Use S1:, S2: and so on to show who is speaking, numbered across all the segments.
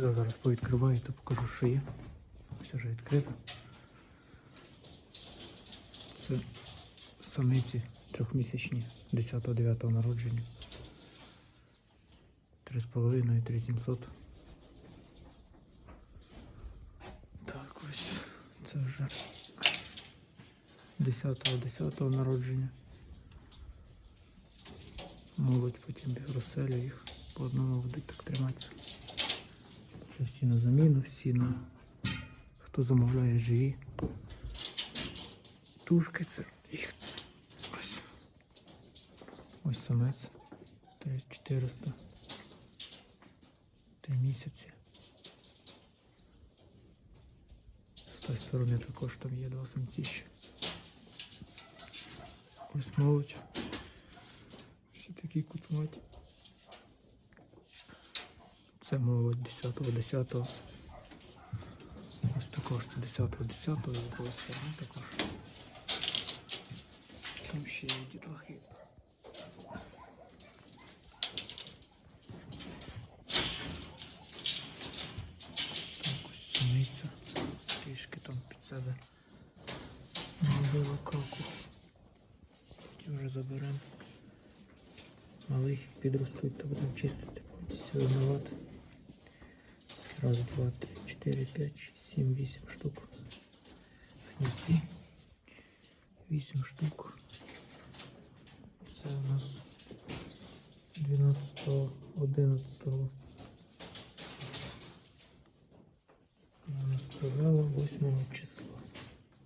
S1: Сюди зараз повідкриваю, то покажу, що є. Ось вже відкрито. Це самиці трьохмісячні 10-9 народження. 3,5 3700. Так, ось це вже 10-10 народження. Молодь потім розселю їх по одному будуть так триматися. Всі на заміну, всі на хто замовляє живі. Тушки це їх. Ось. Ось самець. 3400. Три місяці. З тої сторони також там є два самці ще. Ось молодь. Всі такі куцматі. Це молодь 10-го, 10-го. Ось також це 10-го, 10-го, і сторони також. Там ще є дітлахи. Трішки там під себе набила каку. Ті вже заберемо. Малих підростуть, то будемо чистити. Все винувати. Раз, два, три, чотири, п'ять, шість, сім, вісім штук. В гнізді. Вісім штук. Це у нас 12, 11 вона справляла 8 числа.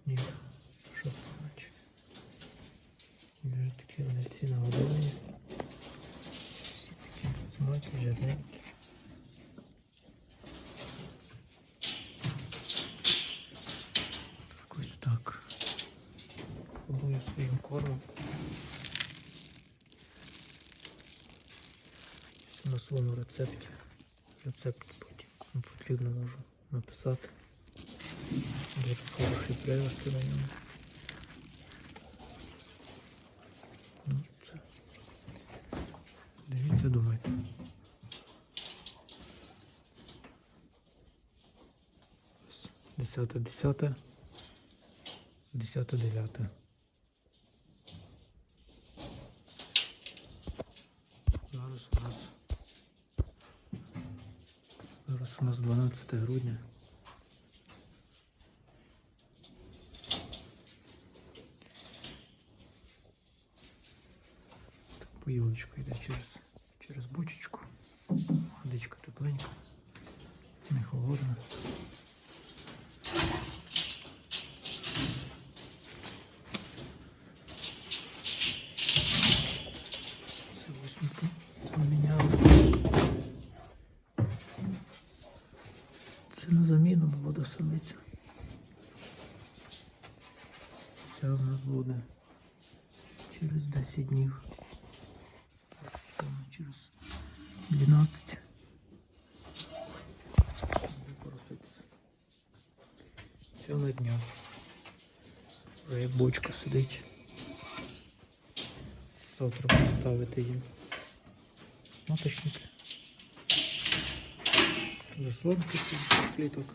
S1: Ні, 6 ночі. Вже такі вони всі нагодовані. Всі такі смаки, жирненькі. Все на своєму рецепті. Рецепт потім потрібно можу написати. Буде хороший привести на ньому. Ну, це. Дивіться, думайте. Десяте, десяте. Десяте, дев'яте. Зараз у нас. Зараз у нас 12 грудня. Поїлочка йде через, через бочечку. Водичка тепленька, не холодна. Це у нас буде через 10 днів. Це через 12. Буде пороситися. Все на днях. Вже як бочка сидить. Завтра поставити їм. Маточники. Заслонки цих кліток.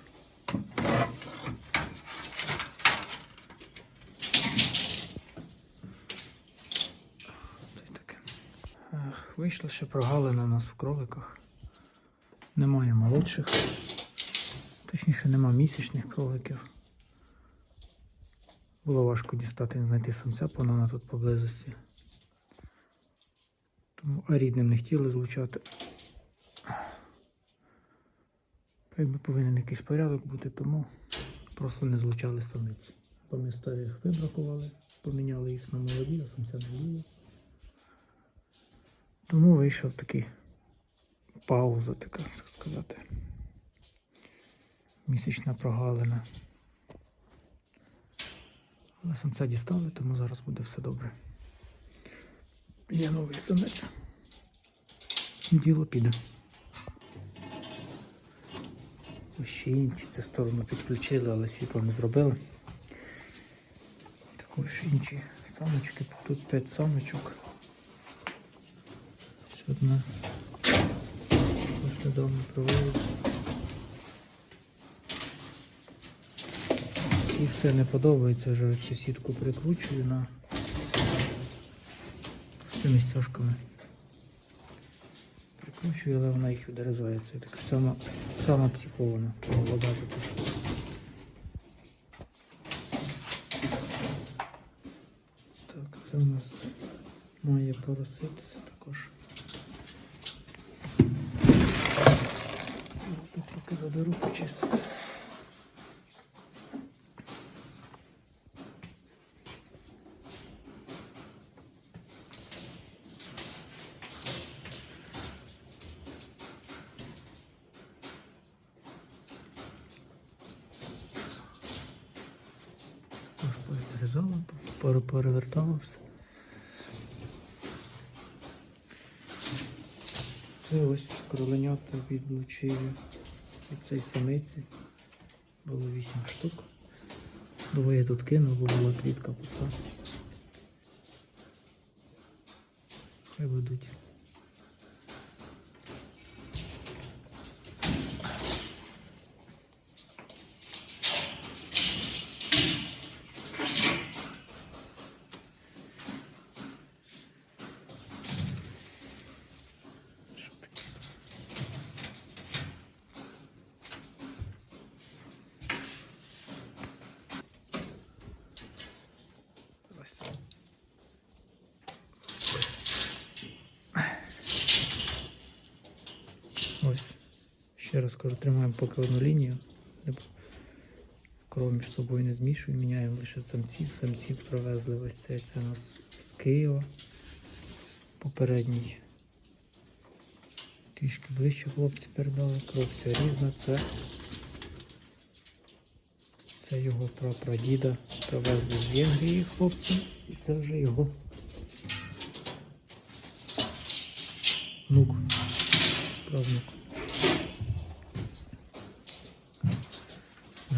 S1: Ех, Вийшла ще прогалина у нас в кроликах. Немає молодших. Точніше, нема місячних кроликів. Було важко дістати, і знайти самця, вона тут поблизості. Тому а рідним не хотіли злучати. Якби повинен якийсь порядок бути, тому просто не злучали самиці. Бо ми старих вибракували, поміняли їх на молоді, а самця не було. Тому вийшов такий пауза, така, так сказати. Місячна прогалина. Але самця дістали, тому зараз буде все добре. Є новий самець. Діло піде. Ось ще інші цю сторону підключили, але світло не зробили. Також інші самочки. Тут 5 самочок одна. Можна вдома проводити. І все не подобається, вже цю сітку прикручую на з цими стяжками. Прикручую, але вона їх відрізається. Така сама сама психована вода така. Так, це у нас має пороситися також. Поки заберу почистити. Також перерізала, перевертала. Це ось кроленята від цієї самиці. Було 8 штук. Двоє тут кинув, бо була клітка пуста. Хай будуть. Що таке? Ось. Ось. Ще раз кажу, тримаємо поки одну лінію. Кров між собою не змішуємо, міняємо лише самців. Самців привезли ось цей. Це у нас з Києва. Попередній. Трішки ближче хлопці передали. Кров вся різна. Це, це його прапрадіда. Привезли з Венгрії хлопці. І це вже його внук. Правнук. Да.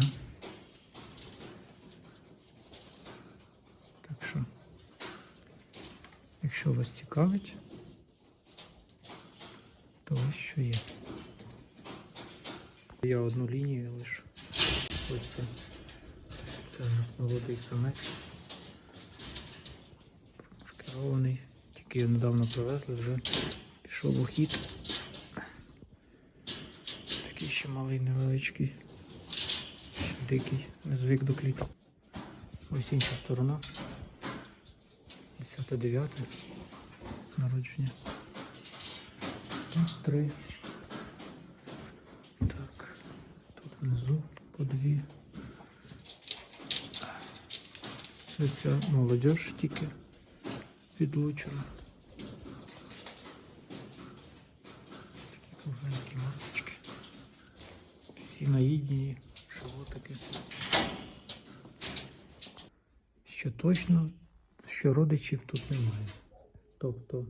S1: Так що, якщо вас цікавить, то ось що є. Я одну лінію лише. Ось це. Це у нас молодий самець. Шкерований. Тільки його недавно привезли, вже пішов у хід. Ще малий невеличкий. Ще дикий, не звик до клітки. Ось інша сторона. 10-9 народження. Тут три. Так. Тут внизу по дві. Це ця молодь тільки відлучена. Такі кругленькі масочки. Всі наїдені, животики. Що точно, що родичів тут немає. Тобто,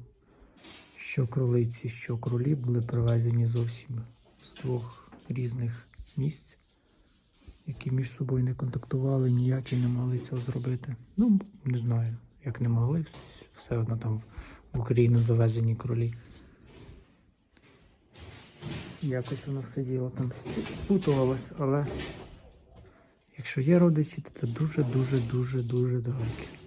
S1: що кролиці, що кролі були привезені зовсім з двох різних місць, які між собою не контактували, ніякі не могли цього зробити. Ну, не знаю, як не могли, все одно там в Україну завезені кролі. Якось воно все діло там спутувалось, але якщо є родичі, то це дуже-дуже дуже дуже далекі.